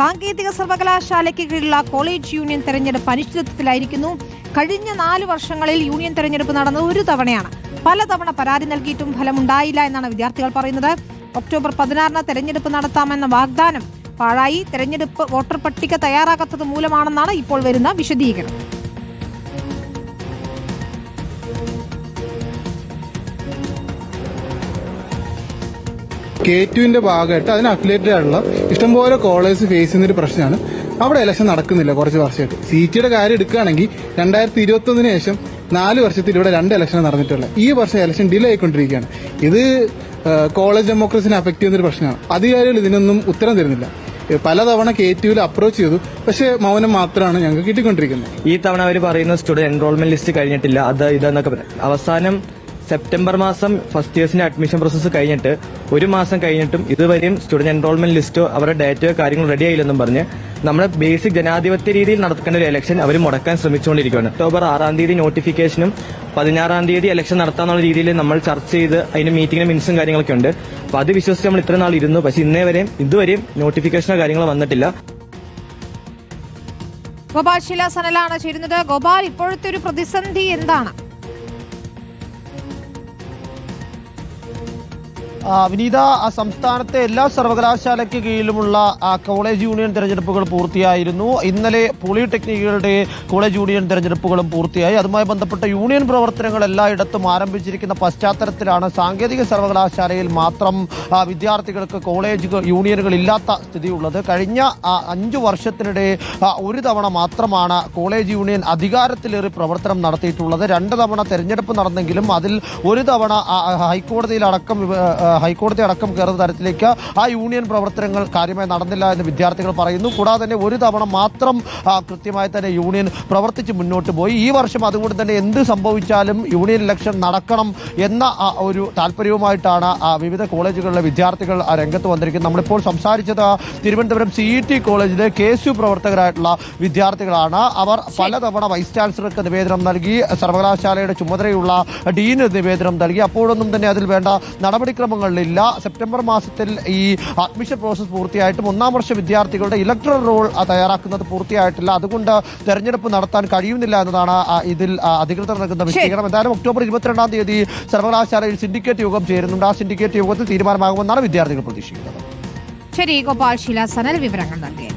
സാങ്കേതിക സർവകലാശാലയ്ക്ക് കീഴിലുള്ള college union തെരഞ്ഞെടുപ്പ് അനിശ്ചിതത്വത്തിലായിരിക്കുന്നു. കഴിഞ്ഞ നാല് വർഷങ്ങളിൽ യൂണിയൻ തെരഞ്ഞെടുപ്പ് നടന്നത് ഒരു തവണയാണ്. പലതവണ പരാതി നൽകിയിട്ടും ഫലമുണ്ടായില്ല എന്നാണ് വിദ്യാർത്ഥികൾ പറയുന്നത്. ഒക്ടോബർ പതിനാറിന് തെരഞ്ഞെടുപ്പ് നടത്താമെന്ന വാഗ്ദാനം പാഴായി. തെരഞ്ഞെടുപ്പ് വോട്ടർ പട്ടിക തയ്യാറാക്കാത്തത് മൂലമാണെന്നാണ് ഇപ്പോൾ വരുന്ന വിശദീകരണം. കെ ടുവിന്റെ ഭാഗമായിട്ട് അതിന് അഫിലേറ്റഡ് ആയിട്ടുള്ള ഇഷ്ടംപോലെ കോളേജ് ഫേസ് ചെയ്യുന്ന ഒരു പ്രശ്നമാണ്. അവിടെ ഇലക്ഷൻ നടക്കുന്നില്ല കുറച്ച് വർഷമായിട്ട്. സീറ്റിയുടെ കാര്യം എടുക്കുകയാണെങ്കിൽ രണ്ടായിരത്തി ഇരുപത്തി ഒന്നിന് ശേഷം നാല് വർഷത്തിൽ ഇവിടെ രണ്ട് ഇലക്ഷൻ നടന്നിട്ടുള്ളത് ഈ വർഷം ഇലക്ഷൻ ഡിലേ ആയിക്കൊണ്ടിരിക്കുകയാണ്. ഇത് കോളേജ് ഡെമോക്രസിനെ അഫക്ട് ചെയ്യുന്ന ഒരു പ്രശ്നമാണ്. അധികാരികൾ ഇതിനൊന്നും ഉത്തരം തരുന്നില്ല. പലതവണ കെ ടുവിൽ അപ്രോച്ച് ചെയ്തു. പക്ഷെ മൗനം മാത്രമാണ് ഞങ്ങൾക്ക് കിട്ടിക്കൊണ്ടിരിക്കുന്നത്. ഈ തവണ അവർ പറയുന്ന സ്റ്റുഡന്റ് എൻറോൾമെന്റ് ലിസ്റ്റ് കഴിഞ്ഞിട്ടില്ല. അത് ഇതെന്നൊക്കെ അവസാനം സെപ്റ്റംബർ മാസം ഫസ്റ്റ് ഇയേഴ്സിന്റെ അഡ്മിഷൻ പ്രോസസ്സ് കഴിഞ്ഞിട്ട് ഒരു മാസം കഴിഞ്ഞിട്ടും ഇതുവരെയും സ്റ്റുഡന്റ് എൻറോൾമെന്റ് ലിസ്റ്റോ അവരുടെ ഡേറ്റയോ കാര്യങ്ങളോ റെഡി ആയില്ലെന്നും പറഞ്ഞ് നമ്മുടെ ബേസിക് ജനാധിപത്യ രീതിയിൽ നടക്കേണ്ട ഒരു ഇലക്ഷൻ അവർ മുടക്കാൻ ശ്രമിച്ചുകൊണ്ടിരിക്കുകയാണ്. ഒക്ടോബർ ആറാം തീയതി നോട്ടിഫിക്കേഷനും പതിനാറാം തീയതി ഇലക്ഷൻ നടത്താന്നുള്ള രീതിയിൽ നമ്മൾ ചർച്ച ചെയ്ത് അതിന് മീറ്റിംഗിന് മിനിസും കാര്യങ്ങളൊക്കെ ഉണ്ട്. അപ്പൊ അത് വിശ്വസിച്ച് നമ്മൾ ഇത്ര നാൾ ഇരുന്നു. പക്ഷെ ഇന്നേ വരെയും ഇതുവരെയും നോട്ടിഫിക്കേഷനോ കാര്യങ്ങളോ വന്നിട്ടില്ല. ഗോപാൽ ശില ചേരുന്നത്. ഗോപാൽ ഇപ്പോഴത്തെ ഒരു പ്രതിസന്ധി എന്താണ്? വിനീത സംസ്ഥാനത്തെ എല്ലാ സർവകലാശാലയ്ക്ക് കീഴിലുമുള്ള കോളേജ് യൂണിയൻ തെരഞ്ഞെടുപ്പുകൾ പൂർത്തിയായിരുന്നു. ഇന്നലെ പോളിടെക്നിക്കുകളുടെ കോളേജ് യൂണിയൻ തെരഞ്ഞെടുപ്പുകളും പൂർത്തിയായി. അതുമായി ബന്ധപ്പെട്ട യൂണിയൻ പ്രവർത്തനങ്ങൾ എല്ലായിടത്തും ആരംഭിച്ചിരിക്കുന്ന പശ്ചാത്തലത്തിലാണ് സാങ്കേതിക സർവകലാശാലയിൽ മാത്രം വിദ്യാർത്ഥികൾക്ക് കോളേജ് യൂണിയനുകൾ ഇല്ലാത്ത സ്ഥിതിയുള്ളത്. കഴിഞ്ഞ അഞ്ചു വർഷത്തിനിടെ ഒരു തവണ മാത്രമാണ് കോളേജ് യൂണിയൻ അധികാരത്തിലേറി പ്രവർത്തനം നടത്തിയിട്ടുള്ളത്. രണ്ട് തവണ തെരഞ്ഞെടുപ്പ് നടന്നെങ്കിലും അതിൽ ഒരു തവണ ഹൈക്കോടതിയിലടക്കം ഹൈക്കോടതി അടക്കം കയറുന്ന തരത്തിലേക്ക് ആ യൂണിയൻ പ്രവർത്തനങ്ങൾ കാര്യമായി നടന്നില്ല എന്ന് വിദ്യാർത്ഥികൾ പറയുന്നു. കൂടാതെ തന്നെ ഒരു തവണ മാത്രം കൃത്യമായി തന്നെ യൂണിയൻ പ്രവർത്തിച്ച് മുന്നോട്ട് പോയി. ഈ വർഷം അതുകൊണ്ട് തന്നെ എന്ത് സംഭവിച്ചാലും യൂണിയൻ ഇലക്ഷൻ നടക്കണം എന്ന ഒരു താല്പര്യവുമായിട്ടാണ് ആ, വിവിധ കോളേജുകളിലെ വിദ്യാർത്ഥികൾ ആ, രംഗത്ത് വന്നിരിക്കുന്നത്. നമ്മളിപ്പോൾ സംസാരിച്ചത് തിരുവനന്തപുരം സി ടി കോളേജിലെ കെ എസ് യു പ്രവർത്തകരായിട്ടുള്ള വിദ്യാർത്ഥികളാണ്. അവർ പലതവണ വൈസ് ചാൻസലർക്ക് നിവേദനം നൽകി സർവകലാശാലയുടെ ചുമതലയുള്ള ഡീന് നിവേദനം നൽകി. അപ്പോഴൊന്നും തന്നെ അതിൽ വേണ്ട നടപടിക്രമങ്ങളിലില്ല സെപ്റ്റംബർ മാസത്തിൽ ഈ അഡ്മിഷൻ പ്രോസസ് പൂർത്തിയായിട്ടും ഒന്നാം വർഷ വിദ്യാർത്ഥികളുടെ ഇലക്ട്രൽ റോൾ തയ്യാറാക്കുന്നത് പൂർത്തിയായിട്ടില്ല. അതുകൊണ്ട് തെരഞ്ഞെടുപ്പ് നടത്താൻ കഴിയുന്നില്ല എന്നതാണ് ഇതിൽ അധികൃതർ നൽകുന്ന വിശദീകരണം. എന്തായാലും ഒക്ടോബർ ഇരുപത്തിരണ്ടാം തീയതി സർവകലാശാലയിൽ സിൻഡിക്കേറ്റ് യോഗം ചേരുന്നുണ്ട്. ആ സിൻഡിക്കേറ്റ് യോഗത്തിൽ തീരുമാനമാകുമെന്നാണ് വിദ്യാർത്ഥികൾ പ്രതീക്ഷിക്കുന്നത്. ശരി ഗോപാൽ ശീല സനൽ വിവരങ്ങൾ നൽകിയത്